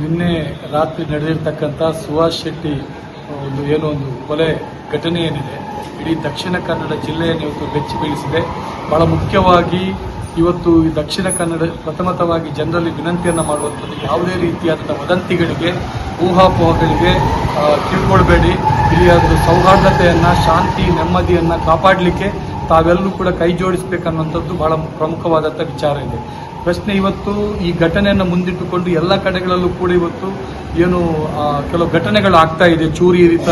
ನಿನ್ನೆ ರಾತ್ರಿ ನಡೆದಿರ್ತಕ್ಕಂಥ ಸುಭಾಷ್ ಶೆಟ್ಟಿ ಒಂದು ಏನೋ ಒಂದು ಕೊಲೆ ಘಟನೆ ಏನಿದೆ, ಇಡೀ ದಕ್ಷಿಣ ಕನ್ನಡ ಜಿಲ್ಲೆಯನ್ನು ಇವತ್ತು ಬೆಚ್ಚಿ ಬೀಳಿಸಿದೆ. ಬಹಳ ಮುಖ್ಯವಾಗಿ ಇವತ್ತು ಈ ದಕ್ಷಿಣ ಕನ್ನಡ ಪ್ರಥಮತವಾಗಿ ಜನರಲ್ಲಿ ವಿನಂತಿಯನ್ನು ಮಾಡುವಂಥದ್ದು ಯಾವುದೇ ರೀತಿಯಾದಂಥ ವದಂತಿಗಳಿಗೆ, ಊಹಾಪೋಹಗಳಿಗೆ ತಿಳ್ಕೊಳ್ಬೇಡಿ ಇಲ್ಲಿಯ ಇಲ್ಲಿ ಒಂದು ಸೌಹಾರ್ದತೆಯನ್ನು, ಶಾಂತಿ, ನೆಮ್ಮದಿಯನ್ನು ಕಾಪಾಡಲಿಕ್ಕೆ ತಾವೆಲ್ಲರೂ ಕೂಡ ಕೈ ಜೋಡಿಸಬೇಕನ್ನುವಂಥದ್ದು ಬಹಳ ಪ್ರಮುಖವಾದಂಥ ವಿಚಾರ ಇದೆ. ಪ್ರಶ್ನೆ ಇವತ್ತು ಈ ಘಟನೆಯನ್ನು ಮುಂದಿಟ್ಟುಕೊಂಡು ಎಲ್ಲ ಕಡೆಗಳಲ್ಲೂ ಕೂಡ ಇವತ್ತು ಏನು ಕೆಲವು ಘಟನೆಗಳು ಆಗ್ತಾ ಇದೆ. ಚೂರಿ ಇರಿತ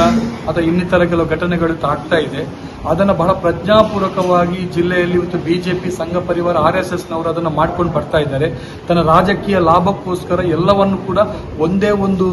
ಅಥವಾ ಇನ್ನಿತರ ಕೆಲವು ಘಟನೆಗಳು ಆಗ್ತಾ ಇದೆ. ಅದನ್ನು ಬಹಳ ಪ್ರಜ್ಞಾಪೂರ್ವಕವಾಗಿ ಜಿಲ್ಲೆಯಲ್ಲಿ ಇವತ್ತು ಬಿಜೆಪಿ ಸಂಘ ಪರಿವಾರ ಆರ್ ಎಸ್ ಎಸ್ನವರು ಅದನ್ನು ಮಾಡ್ಕೊಂಡು ಬರ್ತಾ ಇದ್ದಾರೆ. ತನ್ನ ರಾಜಕೀಯ ಲಾಭಕ್ಕೋಸ್ಕರ ಎಲ್ಲವನ್ನು ಕೂಡ ಒಂದೇ ಒಂದು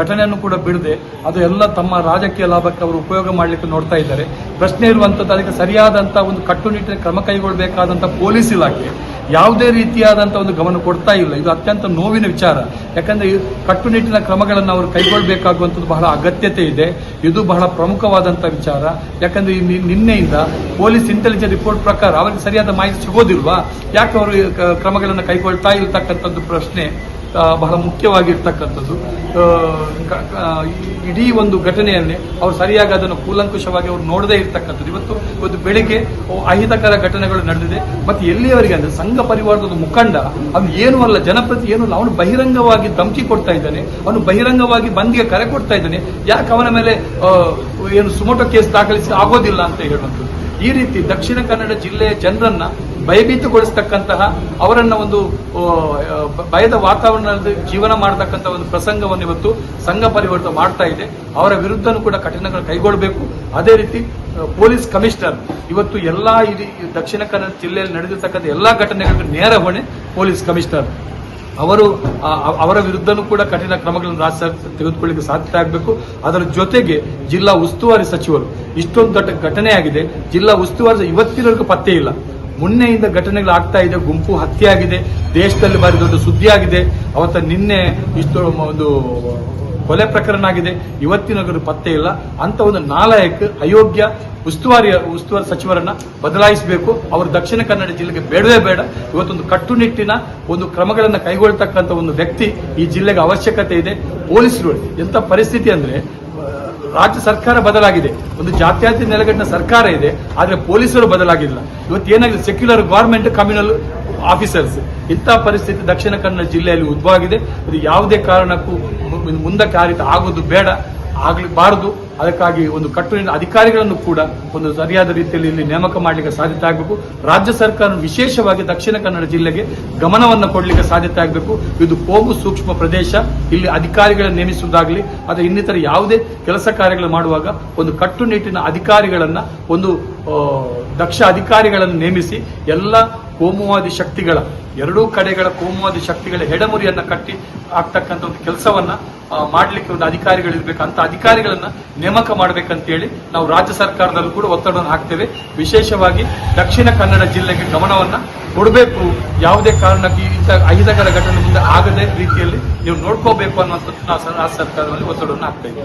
ಘಟನೆಯನ್ನು ಕೂಡ ಬಿಡದೆ ಅದು ಎಲ್ಲ ತಮ್ಮ ರಾಜಕೀಯ ಲಾಭಕ್ಕೆ ಅವರು ಉಪಯೋಗ ಮಾಡಲಿಕ್ಕೆ ನೋಡ್ತಾ ಇದ್ದಾರೆ. ಪ್ರಶ್ನೆ ಇರುವಂಥದ್ದು ಅದಕ್ಕೆ ಸರಿಯಾದಂಥ ಒಂದು ಕಟ್ಟುನಿಟ್ಟಿನ ಕ್ರಮ ಕೈಗೊಳ್ಳಬೇಕಾದಂಥ ಪೊಲೀಸ್ ಇಲಾಖೆ ಯಾವುದೇ ರೀತಿಯಾದಂಥ ಒಂದು ಗಮನ ಕೊಡ್ತಾ ಇಲ್ಲ. ಇದು ಅತ್ಯಂತ ನೋವಿನ ವಿಚಾರ. ಯಾಕಂದ್ರೆ ಕಟ್ಟುನಿಟ್ಟಿನ ಕ್ರಮಗಳನ್ನು ಅವರು ಕೈಗೊಳ್ಳಬೇಕಾಗುವಂಥದ್ದು ಬಹಳ ಅಗತ್ಯತೆ ಇದೆ. ಇದು ಬಹಳ ಪ್ರಮುಖವಾದಂಥ ವಿಚಾರ. ಯಾಕಂದ್ರೆ ನಿನ್ನೆಯಿಂದ ಪೊಲೀಸ್ ಇಂಟೆಲಿಜೆನ್ಸ್ ರಿಪೋರ್ಟ್ ಪ್ರಕಾರ ಅವರಿಗೆ ಸರಿಯಾದ ಮಾಹಿತಿ ಸಿಗೋದಿಲ್ವಾ? ಯಾಕೆ ಅವರು ಕ್ರಮಗಳನ್ನು ಕೈಗೊಳ್ತಾ ಇರ್ತಕ್ಕಂಥದ್ದು ಪ್ರಶ್ನೆ ಬಹಳ ಮುಖ್ಯವಾಗಿರ್ತಕ್ಕಂಥದ್ದು. ಇಡೀ ಒಂದು ಘಟನೆಯನ್ನೇ ಅವರು ಸರಿಯಾಗಿ ಅದನ್ನು ಕೂಲಂಕುಷವಾಗಿ ಅವರು ನೋಡದೇ ಇರ್ತಕ್ಕಂಥದ್ದು. ಇವತ್ತು ಇವತ್ತು ಬೆಳಿಗ್ಗೆ ಅಹಿತಕರ ಘಟನೆಗಳು ನಡೆದಿದೆ. ಮತ್ತೆ ಎಲ್ಲಿಯವರಿಗೆ ಅಂದರೆ ಸಂಘ ಪರಿವಾರದ ಮುಖಂಡ, ಅವನು ಏನೂ ಅಲ್ಲ, ಜನಪ್ರತಿ ಏನೂ ಅಲ್ಲ. ಅವನು ಬಹಿರಂಗವಾಗಿ ಧಮಕಿ ಕೊಡ್ತಾ ಇದ್ದಾನೆ. ಅವನು ಬಹಿರಂಗವಾಗಿ ಬಂದ್ಗೆ ಕರೆ ಕೊಡ್ತಾ ಇದ್ದಾನೆ. ಯಾಕೆ ಅವನ ಮೇಲೆ ಏನು ಸುಮೋಟೋ ಕೇಸ್ ದಾಖಲಿಸಿ ಆಗೋದಿಲ್ಲ ಅಂತ ಹೇಳುವಂಥದ್ದು. ಈ ರೀತಿ ದಕ್ಷಿಣ ಕನ್ನಡ ಜಿಲ್ಲೆಯ ಜನರನ್ನ ಭಯಭೀತಗೊಳಿಸ್ತಕ್ಕಂತಹ ಅವರನ್ನ ಒಂದು ಭಯದ ವಾತಾವರಣದಲ್ಲಿ ಜೀವನ ಮಾಡತಕ್ಕಂಥ ಒಂದು ಪ್ರಸಂಗವನ್ನು ಇವತ್ತು ಸಂಘ ಪರಿವರ್ತನೆ ಮಾಡ್ತಾ ಇದೆ. ಅವರ ವಿರುದ್ಧನೂ ಕೂಡ ಕಠಿಣಗಳು ಕೈಗೊಳ್ಳಬೇಕು. ಅದೇ ರೀತಿ ಪೊಲೀಸ್ ಕಮಿಷನರ್, ಇವತ್ತು ಎಲ್ಲಾ ಇಡೀ ದಕ್ಷಿಣ ಕನ್ನಡ ಜಿಲ್ಲೆಯಲ್ಲಿ ನಡೆದಿರ್ತಕ್ಕಂಥ ಎಲ್ಲಾ ಘಟನೆಗಳಿಗೆ ನೇರ ಹೊಣೆ ಪೊಲೀಸ್ ಕಮಿಷನರ್. ಅವರು ಅವರ ವಿರುದ್ಧನೂ ಕೂಡ ಕಠಿಣ ಕ್ರಮಗಳನ್ನು ರಾಜ್ಯ ಸರ್ಕಾರ ತೆಗೆದುಕೊಳ್ಳಿಕ್ಕೆ ಸಾಧ್ಯ ಆಗಬೇಕು. ಅದರ ಜೊತೆಗೆ ಜಿಲ್ಲಾ ಉಸ್ತುವಾರಿ ಸಚಿವರು, ಇಷ್ಟೊಂದು ದೊಡ್ಡ ಘಟನೆ ಆಗಿದೆ. ಜಿಲ್ಲಾ ಉಸ್ತುವಾರಿ ಇವತ್ತಿನವರೆಗೂ ಪತ್ತೆ ಇಲ್ಲ. ಮೊನ್ನೆಯಿಂದ ಘಟನೆಗಳು ಆಗ್ತಾ ಇದೆ, ಗುಂಪು ಹತ್ಯೆ ಆಗಿದೆ ದೇಶದಲ್ಲಿ ಭಾರಿ ದೊಡ್ಡ ಸುದ್ದಿ ಆಗಿದೆ ಅವತ್ತ ನಿನ್ನೆ ಇಷ್ಟು ಒಂದು ಕೊಲೆ ಪ್ರಕರಣ ಆಗಿದೆ. ಇವತ್ತಿನವರೆಗೂ ಪತ್ತೆ ಇಲ್ಲ. ಅಂತ ಒಂದು ನಾಲಯಕ್ಕೆ ಅಯೋಗ್ಯ ಉಸ್ತುವಾರಿ ಉಸ್ತುವಾರಿ ಸಚಿವರನ್ನ ಬದಲಾಯಿಸಬೇಕು. ಅವರು ದಕ್ಷಿಣ ಕನ್ನಡ ಜಿಲ್ಲೆಗೆ ಬೇಡವೇ ಬೇಡ. ಇವತ್ತೊಂದು ಕಟ್ಟುನಿಟ್ಟಿನ ಒಂದು ಕ್ರಮಗಳನ್ನು ಕೈಗೊಳ್ತಕ್ಕಂಥ ಒಂದು ವ್ಯಕ್ತಿ ಈ ಜಿಲ್ಲೆಗೆ ಅವಶ್ಯಕತೆ ಇದೆ. ಪೊಲೀಸರು, ಎಂತ ಪರಿಸ್ಥಿತಿ ಅಂದ್ರೆ ರಾಜ್ಯ ಸರ್ಕಾರ ಬದಲಾಗಿದೆ. ಒಂದು ಜಾತ್ಯತೀತ ನೆಲೆಗಟ್ಟಿನ ಸರ್ಕಾರ ಇದೆ, ಆದರೆ ಪೊಲೀಸರು ಬದಲಾಗಿಲ್ಲ. ಇವತ್ತು ಏನಾಗಿದೆ? ಸೆಕ್ಯುಲರ್ ಗವರ್ಮೆಂಟ್ ಕಮ್ಯುನಲ್ ಆಫೀಸರ್ಸ್ ಇಂಥ ಪರಿಸ್ಥಿತಿ ದಕ್ಷಿಣ ಕನ್ನಡ ಜಿಲ್ಲೆಯಲ್ಲಿ ಉದ್ಭವಾಗಿದೆ. ಇದು ಯಾವುದೇ ಕಾರಣಕ್ಕೂ ಮುಂದಕ್ಕೆ ಆ ರೀತಿ ಆಗೋದು ಬೇಡ. ಆಗಲಿಬಾರದು. ಅದಕ್ಕಾಗಿ ಒಂದು ಕಟ್ಟುನಿಟ್ಟಿನ ಅಧಿಕಾರಿಗಳನ್ನು ಕೂಡ ಒಂದು ಸರಿಯಾದ ರೀತಿಯಲ್ಲಿ ಇಲ್ಲಿ ನೇಮಕ ಮಾಡಲಿಕ್ಕೆ ಸಾಧ್ಯತೆ ಆಗಬೇಕು. ರಾಜ್ಯ ಸರ್ಕಾರ ವಿಶೇಷವಾಗಿ ದಕ್ಷಿಣ ಕನ್ನಡ ಜಿಲ್ಲೆಗೆ ಗಮನವನ್ನು ಕೊಡಲಿಕ್ಕೆ ಸಾಧ್ಯತೆ ಆಗಬೇಕು. ಇದು ಕೋಮು ಸೂಕ್ಷ್ಮ ಪ್ರದೇಶ. ಇಲ್ಲಿ ಅಧಿಕಾರಿಗಳನ್ನು ನೇಮಿಸುವುದಾಗಲಿ ಅಥವಾ ಇನ್ನಿತರ ಯಾವುದೇ ಕೆಲಸ ಕಾರ್ಯಗಳು ಮಾಡುವಾಗ ಒಂದು ಕಟ್ಟುನಿಟ್ಟಿನ ಅಧಿಕಾರಿಗಳನ್ನು, ಒಂದು ದಕ್ಷ ಅಧಿಕಾರಿಗಳನ್ನು ನೇಮಿಸಿ ಎಲ್ಲ ಕೋಮುವಾದಿ ಶಕ್ತಿಗಳ, ಎರಡೂ ಕಡೆಗಳ ಕೋಮುವಾದಿ ಶಕ್ತಿಗಳ ಹೆಡಮುರಿಯನ್ನ ಕಟ್ಟಿ ಆಗ್ತಕ್ಕಂಥ ಒಂದು ಕೆಲಸವನ್ನ ಮಾಡಲಿಕ್ಕೆ ಒಂದು ಅಧಿಕಾರಿಗಳು ಇರಬೇಕು. ಅಂತ ಅಧಿಕಾರಿಗಳನ್ನ ನೇಮಕ ಮಾಡ್ಬೇಕಂತೇಳಿ ನಾವು ರಾಜ್ಯ ಸರ್ಕಾರದಲ್ಲೂ ಕೂಡ ಒತ್ತಡವನ್ನು ಹಾಕ್ತೇವೆ. ವಿಶೇಷವಾಗಿ ದಕ್ಷಿಣ ಕನ್ನಡ ಜಿಲ್ಲೆಗೆ ಗಮನವನ್ನ ಕೊಡಬೇಕು. ಯಾವುದೇ ಕಾರಣಕ್ಕೆ ಇಂಥ ಅಹಿತಕರ ಘಟನೆ ಮುಂದೆ ಆಗದೇ ರೀತಿಯಲ್ಲಿ ನೀವು ನೋಡ್ಕೋಬೇಕು ಅನ್ನುವಂಥದ್ದು ನಾವು ರಾಜ್ಯ ಸರ್ಕಾರದಲ್ಲಿ ಒತ್ತಡವನ್ನು ಹಾಕ್ತೇವೆ